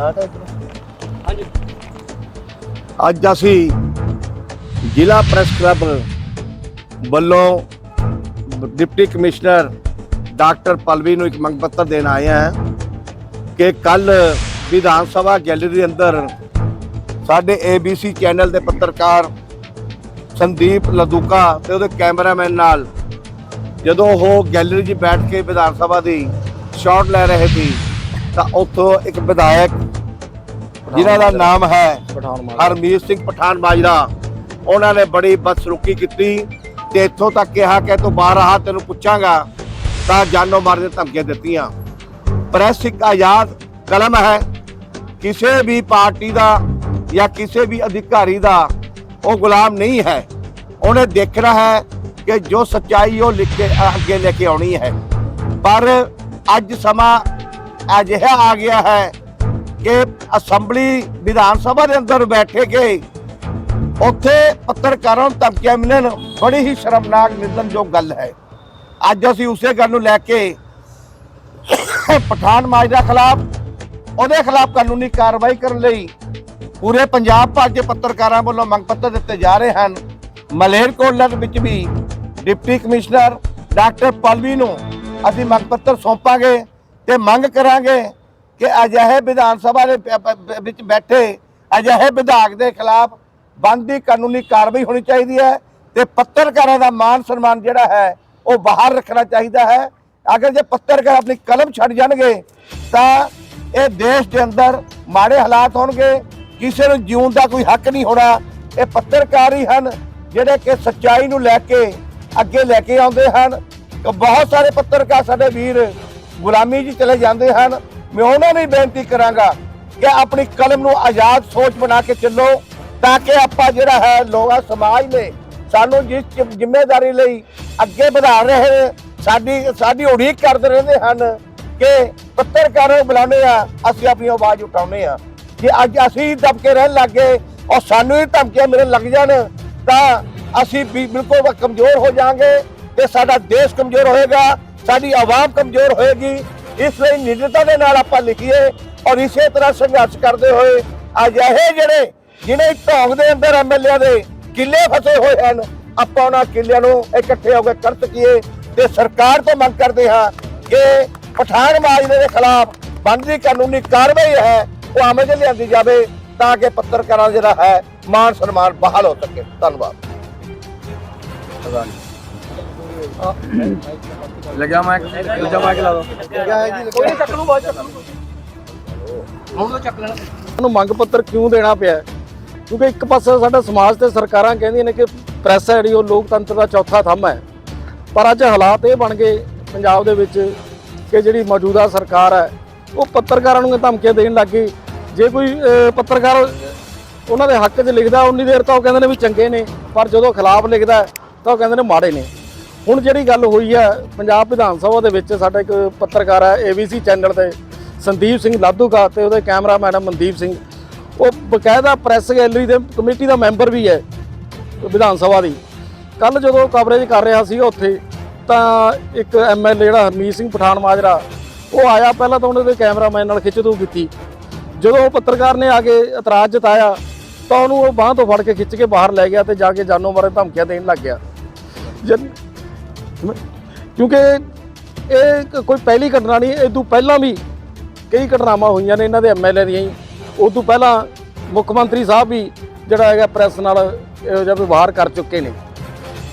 ਹਾਂਜੀ ਅੱਜ ਅਸੀਂ ਜ਼ਿਲ੍ਹਾ ਪ੍ਰੈਸ ਕਲੱਬ ਵੱਲੋਂ ਡਿਪਟੀ ਕਮਿਸ਼ਨਰ ਡਾਕਟਰ ਪਲਵੀ ਨੂੰ ਇੱਕ ਮੰਗ ਪੱਤਰ ਦੇਣ ਆਏ ਹਾਂ ਕਿ ਕੱਲ ਵਿਧਾਨ ਸਭਾ ਗੈਲਰੀ ਦੇ ਅੰਦਰ ਸਾਡੇ ABC ਚੈਨਲ ਦੇ ਪੱਤਰਕਾਰ ਸੰਦੀਪ ਲਦੂਕਾ ਤੇ ਉਹਦੇ ਕੈਮਰਾਮੈਨ ਨਾਲ ਜਦੋਂ ਉਹ ਗੈਲਰੀ 'ਚ ਬੈਠ ਕੇ ਵਿਧਾਨ ਸਭਾ ਦੀ ਸ਼ਾਟ ਲੈ ਰਹੇ ਸੀ ਤਾਂ ਉੱਥੋਂ ਇੱਕ ਵਿਧਾਇਕ, ਜਿਨ੍ਹਾਂ ਦਾ ਨਾਮ ਹੈ ਹਰਮੀਤ ਸਿੰਘ ਪਠਾਨ ਮਾਜਰਾ ਉਹਨਾਂ ਨੇ ਬੜੀ ਬਦਸਲੂਕੀ ਕੀਤੀ ਤੇ ਇੱਥੋਂ ਤੱਕ ਕਿਹਾ ਕਿ ਤੂੰ ਬਾਹਰ ਆ, ਤੈਨੂੰ ਪੁੱਛਾਂਗਾ, ਤਾਂ ਜਾਨੋਂ ਮਾਰ ਦੇ ਧਮਕੀਆਂ ਦਿੱਤੀਆਂ। ਪ੍ਰੈਸ ਇੱਕ ਆਜ਼ਾਦ ਕਲਮ ਹੈ। ਕਿਸੇ ਵੀ ਪਾਰਟੀ ਦਾ ਜਾਂ ਕਿਸੇ ਵੀ ਅਧਿਕਾਰੀ ਦਾ ਉਹ ਗੁਲਾਮ ਨਹੀਂ ਹੈ। ਉਹਨੇ ਦੇਖਣਾ ਹੈ ਕਿ ਜੋ ਸੱਚਾਈ ਉਹ ਲਿਖ ਕੇ ਅੱਗੇ ਲੈ ਕੇ ਆਉਣੀ ਹੈ। ਪਰ ਅੱਜ ਸਮਾਂ ਅਜਿਹਾ ਆ ਗਿਆ ਹੈ ਕਿ ਅਸੈਂਬਲੀ ਵਿਧਾਨ ਸਭਾ ਦੇ ਅੰਦਰ ਬੈਠੇ ਕੇ ਉੱਥੇ ਪੱਤਰਕਾਰਾਂ ਨੂੰ ਧਮਕੀਆਂ ਮਿਲਣ ਬੜੀ ਹੀ ਸ਼ਰਮਨਾਕ ਨਿੰਦਨਯੋਗ ਗੱਲ ਹੈ। ਅੱਜ ਅਸੀਂ ਉਸੇ ਗੱਲ ਨੂੰ ਲੈ ਕੇ ਪਠਾਨ ਮਾਜਰਾ ਖਿਲਾਫ, ਉਹਦੇ ਖਿਲਾਫ ਕਾਨੂੰਨੀ ਕਾਰਵਾਈ ਕਰਨ ਲਈ ਪੂਰੇ ਪੰਜਾਬ ਭਰ ਦੇ ਪੱਤਰਕਾਰਾਂ ਵੱਲੋਂ ਮੰਗ ਪੱਤਰ ਦਿੱਤੇ ਜਾ ਰਹੇ ਹਨ। ਮਲੇਰਕੋਟਲਾ ਦੇ ਵਿੱਚ ਵੀ ਡਿਪਟੀ ਕਮਿਸ਼ਨਰ ਡਾਕਟਰ ਪਲਵੀ ਨੂੰ ਅਸੀਂ ਮੰਗ ਪੱਤਰ ਸੌਂਪਾਂਗੇ। ਤੇ ਮੰਗ ਕਰਾਂਗੇ ਕਿ ਅਜਿਹੇ ਵਿਧਾਨ ਸਭਾ ਦੇ ਵਿੱਚ ਬੈਠੇ ਅਜਿਹੇ ਵਿਧਾਇਕ ਦੇ ਖਿਲਾਫ ਬੰਦੀ ਕਾਨੂੰਨੀ ਕਾਰਵਾਈ ਹੋਣੀ ਚਾਹੀਦੀ ਹੈ ਤੇ ਪੱਤਰਕਾਰਾਂ ਦਾ ਮਾਨ ਸਨਮਾਨ ਜਿਹੜਾ ਹੈ ਉਹ ਬਾਹਰ ਰੱਖਣਾ ਚਾਹੀਦਾ ਹੈ। ਅਗਰ ਜੇ ਪੱਤਰਕਾਰ ਆਪਣੀ ਕਲਮ ਛੱਡ ਜਾਣਗੇ, ਤਾਂ ਇਹ ਦੇਸ਼ ਦੇ ਅੰਦਰ ਮਾੜੇ ਹਾਲਾਤ ਹੋਣਗੇ, ਕਿਸੇ ਨੂੰ ਜਿਉਣ ਦਾ ਕੋਈ ਹੱਕ ਨਹੀਂ ਹੋਣਾ। ਇਹ ਪੱਤਰਕਾਰ ਹੀ ਹਨ ਜਿਹੜੇ ਕਿ ਸੱਚਾਈ ਨੂੰ ਲੈ ਕੇ ਅੱਗੇ ਲੈ ਕੇ ਆਉਂਦੇ ਹਨ। ਬਹੁਤ ਸਾਰੇ ਪੱਤਰਕਾਰ ਸਾਡੇ ਵੀਰ ਗੁਲਾਮੀ 'ਚ ਚਲੇ ਜਾਂਦੇ ਹਨ। ਮੈਂ ਉਹਨਾਂ ਨੂੰ ਹੀ ਬੇਨਤੀ ਕਰਾਂਗਾ ਕਿ ਆਪਣੀ ਕਲਮ ਨੂੰ ਆਜ਼ਾਦ ਸੋਚ ਬਣਾ ਕੇ ਚੱਲੋ ਤਾਂ ਕਿ ਆਪਾਂ ਜਿਹੜਾ ਹੈ ਲੋਕਾਂ ਸਮਾਜ ਨੇ ਸਾਨੂੰ ਜਿਸ ਜ਼ਿ- ਜ਼ਿੰਮੇਵਾਰੀ ਲਈ ਅੱਗੇ ਵਧਾ ਰਹੇ ਨੇ, ਸਾਡੀ ਸਾਡੀ ਉਡੀਕ ਕਰਦੇ ਰਹਿੰਦੇ ਹਨ ਕਿ ਪੱਤਰਕਾਰਾਂ ਨੂੰ ਬੁਲਾਉਂਦੇ ਆ ਅਸੀਂ ਆਪਣੀ ਆਵਾਜ਼ ਉਠਾਉਂਦੇ ਆ ਜੇ ਅੱਜ ਅਸੀਂ ਦਬਕੇ ਰਹਿਣ ਲੱਗੇ ਔਰ ਸਾਨੂੰ ਹੀ ਧਮਕੀਆਂ ਮਿਲਣ ਲੱਗ ਜਾਣ ਤਾਂ ਅਸੀਂ ਵੀ ਬਿਲਕੁਲ ਕਮਜ਼ੋਰ ਹੋ ਜਾਾਂਗੇ ਤੇ ਸਾਡਾ ਦੇਸ਼ ਕਮਜ਼ੋਰ ਹੋਏਗਾ। ਸਾਡੀ ਆਵਾਮ ਕਮਜ਼ੋਰ ਹੋਏਗੀ। ਇਸ ਲਈ ਨਿਡਰਤਾ ਦੇ ਨਾਲ ਆਪਾਂ ਲਿਖੀਏ ਔਰ ਇਸੇ ਤਰ੍ਹਾਂ ਸੰਘਰਸ਼ ਕਰਦੇ ਹੋਏ ਅਜਿਹੇ ਇਹ ਜਿਹੜੇ, ਜਿਹਨੇ ਢੋਂਗ ਦੇ ਅੰਦਰ ਐਮਐਲਏ ਦੇ ਕਿੱਲੇ ਫਸੇ ਹੋਏ ਹਨ, ਆਪਾਂ ਉਹਨਾਂ ਕਿੱਲਿਆਂ ਨੂੰ ਇਕੱਠੇ ਹੋ ਕੇ ਕਰ ਸਕੀਏ ਤੇ ਸਰਕਾਰ ਤੋਂ ਮੰਗ ਕਰਦੇ ਹਾਂ ਕਿ ਪਠਾਨ ਮਾਜਰੇ ਦੇ ਖਿਲਾਫ ਬਣਦੀ ਕਾਨੂੰਨੀ ਕਾਰਵਾਈ ਹੈ, ਉਹ ਅਮਲ 'ਚ ਲਿਆਂਦੀ ਜਾਵੇ ਤਾਂ ਕਿ ਪੱਤਰਕਾਰਾਂ ਦਾ ਜਿਹੜਾ ਹੈ ਮਾਨ ਸਨਮਾਨ ਬਹਾਲ ਹੋ ਸਕੇ। ਧੰਨਵਾਦ। ਲੱਗਿਆ ਮੈਂ ਲੱਗਿਆ ਮੈਂ ਲਾ ਦੋ ਕੋਈ ਨਹੀਂ ਚੱਕ ਲੂ ਬਾਅਦ ਚੱਕ ਲੂ ਹੁਣ ਤਾਂ ਚੱਕ ਲੈਣਾ। ਨੂੰ ਮੰਗ ਪੱਤਰ ਕਿਉਂ ਦੇਣਾ ਪਿਆ? ਕਿਉਂਕਿ ਇੱਕ ਪਾਸੇ ਸਾਡਾ ਸਮਾਜ ਤੇ ਸਰਕਾਰਾਂ ਕਹਿੰਦੀਆਂ ਨੇ ਕਿ ਪ੍ਰੈਸ ਹੈ ਜਿਹੜੀ ਉਹ ਲੋਕਤੰਤਰ ਦਾ ਚੌਥਾ ਥੰਮ ਹੈ। ਪਰ ਅੱਜ ਹਾਲਾਤ ਇਹ ਬਣ ਗਏ ਪੰਜਾਬ ਦੇ ਵਿੱਚ ਕਿ ਜਿਹੜੀ ਮੌਜੂਦਾ ਸਰਕਾਰ ਹੈ ਉਹ ਪੱਤਰਕਾਰਾਂ ਨੂੰ ਧਮਕੀਆਂ ਦੇਣ ਲੱਗ ਗਈ। ਜੇ ਕੋਈ ਪੱਤਰਕਾਰ ਉਹਨਾਂ ਦੇ ਹੱਕ 'ਚ ਲਿਖਦਾ ਉਨੀ ਦੇਰ ਤਾਂ ਉਹ ਕਹਿੰਦੇ ਨੇ ਵੀ ਚੰਗੇ ਨੇ ਪਰ ਜਦੋਂ ਖਿਲਾਫ ਲਿਖਦਾ ਤਾਂ ਉਹ ਕਹਿੰਦੇ ਨੇ ਮਾੜੇ ਨੇ। ਹੁਣ ਜਿਹੜੀ ਗੱਲ ਹੋਈ ਹੈ ਪੰਜਾਬ ਵਿਧਾਨ ਸਭਾ ਦੇ ਵਿੱਚ ਸਾਡਾ ਇੱਕ ਪੱਤਰਕਾਰ ਹੈ ABC ਚੈਨਲ ਤੇ, ਸੰਦੀਪ ਸਿੰਘ ਲਾਧੂਕਾ ਤੇ ਉਹਦੇ ਕੈਮਰਾਮੈਨ ਮਨਦੀਪ ਸਿੰਘ। ਉਹ ਬਕਾਇਦਾ ਪ੍ਰੈਸ ਗੈਲਰੀ ਦੇ ਕਮੇਟੀ ਦਾ ਮੈਂਬਰ ਵੀ ਹੈ, ਵਿਧਾਨ ਸਭਾ ਦੀ। ਕੱਲ ਜਦੋਂ ਕਵਰੇਜ ਕਰ ਰਿਹਾ ਸੀ ਉੱਥੇ, ਤਾਂ ਇੱਕ ਐਮਐਲਏ ਜਿਹੜਾ ਹਰਮੀਤ ਸਿੰਘ ਪਠਾਨ ਮਾਜਰਾ ਉਹ ਆਇਆ ਪਹਿਲਾਂ ਤਾਂ ਉਹਨੇ ਦੇ ਕੈਮਰਾਮੈਨ ਨਾਲ ਖਿੱਚਤੂ ਕੀਤੀ। ਜਦੋਂ ਉਹ ਪੱਤਰਕਾਰ ਨੇ ਆ ਕੇ ਇਤਰਾਜ਼ ਜਤਾਇਆ, ਤਾਂ ਉਹਨੂੰ ਉਹ ਬਾਹ ਤੋਂ ਫੜ ਕੇ ਖਿੱਚ ਕੇ ਬਾਹਰ ਲੈ ਗਿਆ ਤੇ ਜਾ ਕੇ ਜਾਨੋਂ ਮਾਰੇ ਧਮਕੀਆਂ ਦੇਣ ਲੱਗ ਗਿਆ। ਜਦ ਕਿਉਂਕਿ ਇਹ ਕੋਈ ਪਹਿਲੀ ਘਟਨਾ ਨਹੀਂ, ਇਹ ਤੋਂ ਪਹਿਲਾਂ ਵੀ ਕਈ ਘਟਨਾਵਾਂ ਹੋਈਆਂ ਨੇ ਇਹਨਾਂ ਦੇ ਐਮਐਲਏ ਦੀਆਂ ਹੀ। ਉਹ ਤੋਂ ਪਹਿਲਾਂ ਮੁੱਖ ਮੰਤਰੀ ਸਾਹਿਬ ਵੀ ਜਿਹੜਾ ਹੈਗਾ ਪ੍ਰੈਸ ਨਾਲ ਇਹੋ ਜਿਹਾ ਵਿਵਹਾਰ ਕਰ ਚੁੱਕੇ ਨੇ।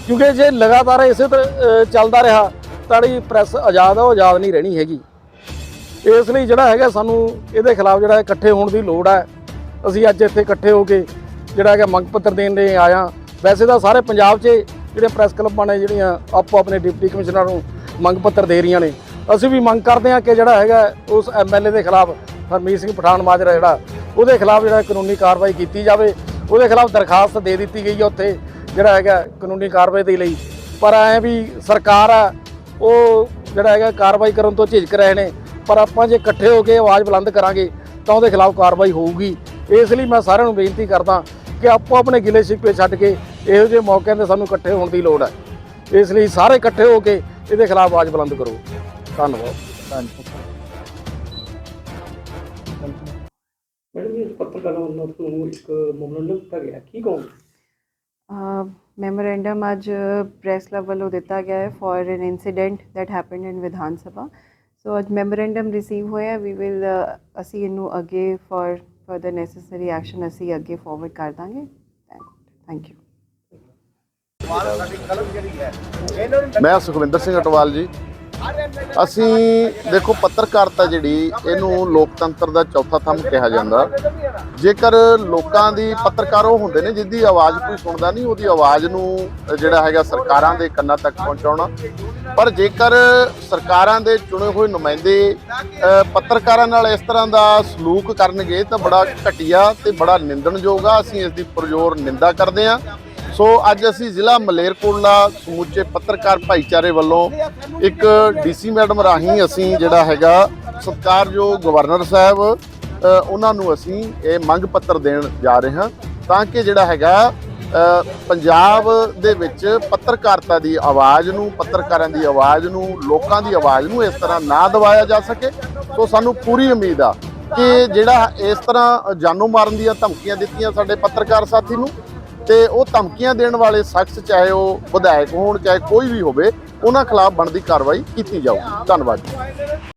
ਕਿਉਂਕਿ ਜੇ ਲਗਾਤਾਰ ਇਸੇ ਤਰ੍ਹਾਂ ਚੱਲਦਾ ਰਿਹਾ, ਤਾਂ ਜਿਹੜੀ ਪ੍ਰੈਸ ਆਜ਼ਾਦ ਆ, ਉਹ ਆਜ਼ਾਦ ਨਹੀਂ ਰਹਿਣੀ ਹੈਗੀ। ਇਸ ਲਈ ਜਿਹੜਾ ਹੈਗਾ ਸਾਨੂੰ ਇਹਦੇ ਖਿਲਾਫ ਜਿਹੜਾ ਇਕੱਠੇ ਹੋਣ ਦੀ ਲੋੜ ਹੈ ਅਸੀਂ ਅੱਜ ਇੱਥੇ ਇਕੱਠੇ ਹੋ ਕੇ ਜਿਹੜਾ ਹੈਗਾ ਮੰਗ ਪੱਤਰ ਦੇਣ ਲਈ ਆਇਆ ਵੈਸੇ ਤਾਂ ਸਾਰੇ ਪੰਜਾਬ 'ਚ ਜਿਹੜੇ ਪ੍ਰੈਸ ਕਲੱਬਾਂ ਨੇ ਜਿਹੜੀਆਂ ਆਪੋ ਆਪਣੇ ਡਿਪਟੀ ਕਮਿਸ਼ਨਰ ਨੂੰ ਮੰਗ ਪੱਤਰ ਦੇ ਰਹੀਆਂ ਨੇ, ਅਸੀਂ ਵੀ ਮੰਗ ਕਰਦੇ ਹਾਂ ਕਿ ਜਿਹੜਾ ਹੈਗਾ ਉਸ ਐਮਐਲਏ ਦੇ ਖਿਲਾਫ ਹਰਮੀਤ ਸਿੰਘ ਪਠਾਨ ਮਾਜਰਾ ਜਿਹੜਾ, ਉਹਦੇ ਖਿਲਾਫ ਜਿਹੜਾ ਕਾਨੂੰਨੀ ਕਾਰਵਾਈ ਕੀਤੀ ਜਾਵੇ, ਉਹਦੇ ਖਿਲਾਫ ਦਰਖਾਸਤ ਦੇ ਦਿੱਤੀ ਗਈ ਹੈ ਉੱਥੇ ਜਿਹੜਾ ਹੈਗਾ ਕਾਨੂੰਨੀ ਕਾਰਵਾਈ ਦੇ ਲਈ। ਪਰ ਐ ਵੀ ਸਰਕਾਰ ਆ, ਉਹ ਜਿਹੜਾ ਹੈਗਾ ਕਾਰਵਾਈ ਕਰਨ ਤੋਂ ਝਿਜਕ ਰਹੇ ਨੇ, ਪਰ ਆਪਾਂ ਜੇ ਇਕੱਠੇ ਹੋ ਕੇ ਆਵਾਜ਼ ਬੁਲੰਦ ਕਰਾਂਗੇ, ਤਾਂ ਉਹਦੇ ਖਿਲਾਫ ਕਾਰਵਾਈ ਹੋਊਗੀ। ਇਸ ਲਈ ਮੈਂ ਸਾਰਿਆਂ ਨੂੰ ਬੇਨਤੀ ਕਰਦਾ ਕਿ ਆਪੋ ਆਪਣੇ ਗਿਲੇ ਸ਼ਿਕਵੇ ਛੱਡ ਕੇ ਇਹੋ ਜਿਹੇ ਮੌਕਿਆਂ ਤੇ ਸਾਨੂੰ ਇਕੱਠੇ ਹੋਣ ਦੀ ਲੋੜ ਹੈ। ਇਸ ਲਈ ਸਾਰੇ ਇਕੱਠੇ ਹੋ ਕੇ ਇਹਦੇ ਖਿਲਾਫ ਆਵਾਜ਼ ਬੁਲੰਦ ਕਰੋ। ਧੰਨਵਾਦ। ਪੱਤਰਕਾਰਾਂ ਵੱਲੋਂ ਤੁਹਾਨੂੰ ਇੱਕ ਮੈਮੋਰੰਡਮ ਦਿੱਤਾ ਗਿਆ ਕੀ ਕਹੋਗੇ? ਮੈਮੋਰੈਂਡਮ ਅੱਜ ਪ੍ਰੈਸ ਕਲੱਬ ਵੱਲੋਂ ਦਿੱਤਾ ਗਿਆ ਹੈ for an incident that happened in ਵਿਧਾਨ ਸਭਾ ਸੋ ਅੱਜ ਮੈਮੋਰੈਂਡਮ ਰਿਸੀਵ ਹੋਇਆ ਵੀ ਵਿਲ ਅਸੀਂ ਇਹਨੂੰ ਅੱਗੇ ਫॉर ਫਰਦਰ ਨੈਸੈਸਰੀ ਐਕਸ਼ਨ ਅਸੀਂ ਅੱਗੇ ਫਾਰਵਰਡ ਕਰ ਦਾਂਗੇ। ਥੈਂਕ ਯੂ ਮੈਂ ਸੁਖਵਿੰਦਰ ਸਿੰਘ ਅਟਵਾਲ ਜੀ। ਅਸੀਂ ਦੇਖੋ, ਪੱਤਰਕਾਰਤਾ ਜਿਹੜੀ, ਇਹਨੂੰ ਲੋਕਤੰਤਰ ਦਾ ਚੌਥਾ ਥੰਮ ਕਿਹਾ ਜਾਂਦਾ। ਜੇਕਰ ਲੋਕਾਂ ਦੀ ਪੱਤਰਕਾਰ ਉਹ ਹੁੰਦੇ ਨੇ ਜਿੱਦੀ ਆਵਾਜ਼ ਕੋਈ ਸੁਣਦਾ ਨਹੀਂ, ਉਹਦੀ ਆਵਾਜ਼ ਨੂੰ ਜਿਹੜਾ ਹੈਗਾ ਸਰਕਾਰਾਂ ਦੇ ਕੰਨਾਂ ਤੱਕ ਪਹੁੰਚਾਉਣਾ। ਪਰ ਜੇਕਰ ਸਰਕਾਰਾਂ ਦੇ ਚੁਣੇ ਹੋਏ ਨੁਮਾਇੰਦੇ ਪੱਤਰਕਾਰਾਂ ਨਾਲ ਇਸ ਤਰ੍ਹਾਂ ਦਾ ਸਲੂਕ ਕਰਨਗੇ ਤਾਂ ਬੜਾ ਘਟੀਆ ਤੇ ਬੜਾ ਨਿੰਦਣਯੋਗ ਆ। ਅਸੀਂ ਇਸ ਦੀ ਪਰਜ਼ੋਰ ਨਿੰਦਾ ਕਰਦੇ ਹਾਂ। ਸੋ ਅੱਜ ਅਸੀਂ ਜ਼ਿਲ੍ਹਾ ਮਲੇਰਕੋਟਲਾ ਸਮੁੱਚੇ ਪੱਤਰਕਾਰ ਭਾਈਚਾਰੇ ਵੱਲੋਂ ਇੱਕ ਡੀਸੀ ਮੈਡਮ ਰਾਹੀਂ ਅਸੀਂ ਜਿਹੜਾ ਹੈਗਾ ਸਤਿਕਾਰਯੋਗ ਗਵਰਨਰ ਸਾਹਿਬ ਉਹਨਾਂ ਨੂੰ ਅਸੀਂ ਇਹ ਮੰਗ ਪੱਤਰ ਦੇਣ ਜਾ ਰਹੇ ਹਾਂ ਤਾਂ ਕਿ ਜਿਹੜਾ ਹੈਗਾ ਪੰਜਾਬ ਦੇ ਵਿੱਚ ਪੱਤਰਕਾਰਤਾ ਦੀ ਆਵਾਜ਼ ਨੂੰ, ਪੱਤਰਕਾਰਾਂ ਦੀ ਆਵਾਜ਼ ਨੂੰ, ਲੋਕਾਂ ਦੀ ਆਵਾਜ਼ ਨੂੰ ਇਸ ਤਰ੍ਹਾਂ ਨਾ ਦਬਾਇਆ ਜਾ ਸਕੇ। ਸੋ ਸਾਨੂੰ ਪੂਰੀ ਉਮੀਦ ਆ ਕਿ ਜਿਹੜਾ ਇਸ ਤਰ੍ਹਾਂ ਜਾਨੋਂ ਮਾਰਨ ਦੀਆਂ ਧਮਕੀਆਂ ਦਿੱਤੀਆਂ ਸਾਡੇ ਪੱਤਰਕਾਰ ਸਾਥੀ ਨੂੰ ਤੇ ਉਹ ਧਮਕੀਆਂ ਦੇਣ ਵਾਲੇ ਸ਼ਖਸ ਚਾਹੇ ਉਹ ਵਿਧਾਇਕ ਹੋਣ, ਚਾਹੇ ਕੋਈ ਵੀ ਹੋਵੇ, ਉਹਨਾਂ ਖਿਲਾਫ ਬਣਦੀ ਕਾਰਵਾਈ ਕੀਤੀ ਜਾਊਗੀ ਧੰਨਵਾਦ ਜੀ।